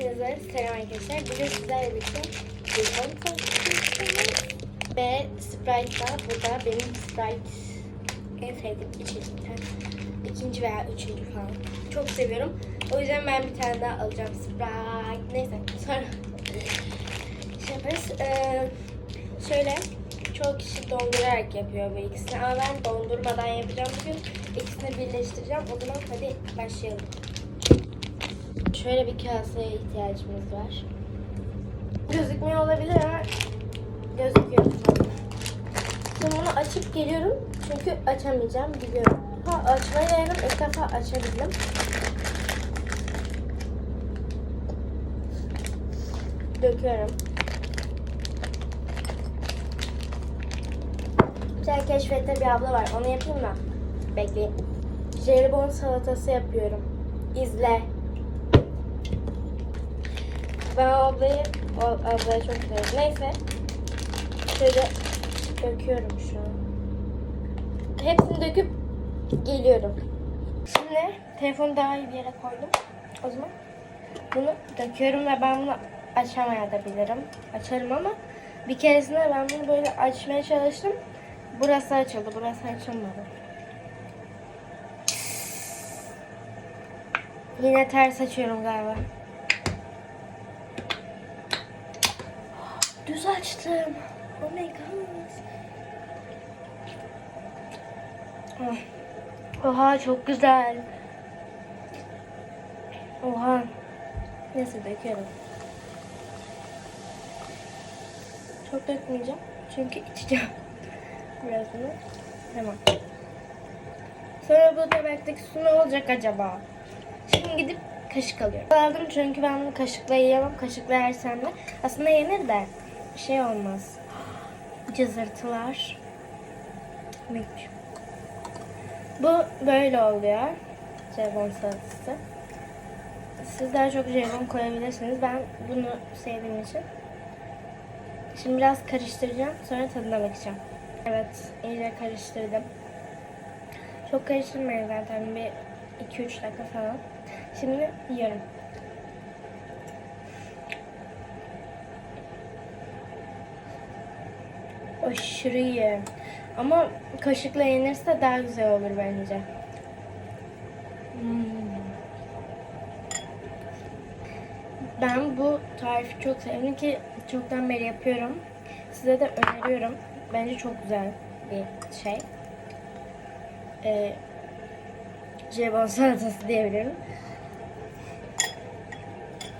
Hepinize selam arkadaşlar. Bugün sizlerle birlikte telefon tanıtıyoruz. Ve Sprite var. Bu da benim Sprite en sevdiğim içecekten. İkinci veya üçüncü falan. Çok seviyorum. O yüzden ben bir tane daha alacağım Sprite. Neyse sonra şey yaparız. Ee, şöyle çok kişi dondurarak yapıyor bu ikisini ama ben dondurmadan yapacağım bugün. İkisini birleştireceğim. O zaman hadi başlayalım. Şöyle bir kaseye ihtiyacımız var. Gözükmüyor olabilir ama gözüküyor. Şimdi bunu açıp geliyorum. Çünkü açamayacağım biliyorum. Ha açmayı denedim. İlk defa açabildim. Döküyorum. Bir keşfette bir abla var. Onu yapayım mı? Bekleyin. Jelibon salatası yapıyorum. İzle. Ben o ablayı, o ablaya çok seviyorum. Neyse. Şöyle döküyorum şu an. Hepsini döküp geliyorum. Şimdi telefonu daha iyi bir yere koydum. O zaman bunu döküyorum ve ben bunu açamayabilirim. Açarım ama bir keresinde ben bunu böyle açmaya çalıştım. Burası açıldı, burası açılmadı. Yine ters açıyorum galiba. Düz açtım. Oh my god. Ah. Oha çok güzel. Oha. Neyse döküyorum. Çok dökmeyeceğim. Çünkü içeceğim. Birazını. Tamam. Sonra bu tabaktaki su ne olacak acaba? Şimdi gidip kaşık alıyorum. Aldım çünkü ben bunu kaşıkla yiyemem. Kaşıkla yersem de aslında yenir de bir şey olmaz. Cızırtılar. Bu böyle oluyor. Jelibon salatası. Siz daha çok jelibon koyabilirsiniz. Ben bunu sevdiğim için. Şimdi biraz karıştıracağım. Sonra tadına bakacağım. Evet, iyice karıştırdım. Çok karıştırmayın zaten. Bir 2-3 dakika falan. Şimdi yiyorum. Aşırı iyi. Ama kaşıkla yenirse daha güzel olur bence. Hmm. Ben bu tarifi çok sevdim ki çoktan beri yapıyorum. Size de öneriyorum. Bence çok güzel bir şey. Ee, jelibon salatası diyebilirim.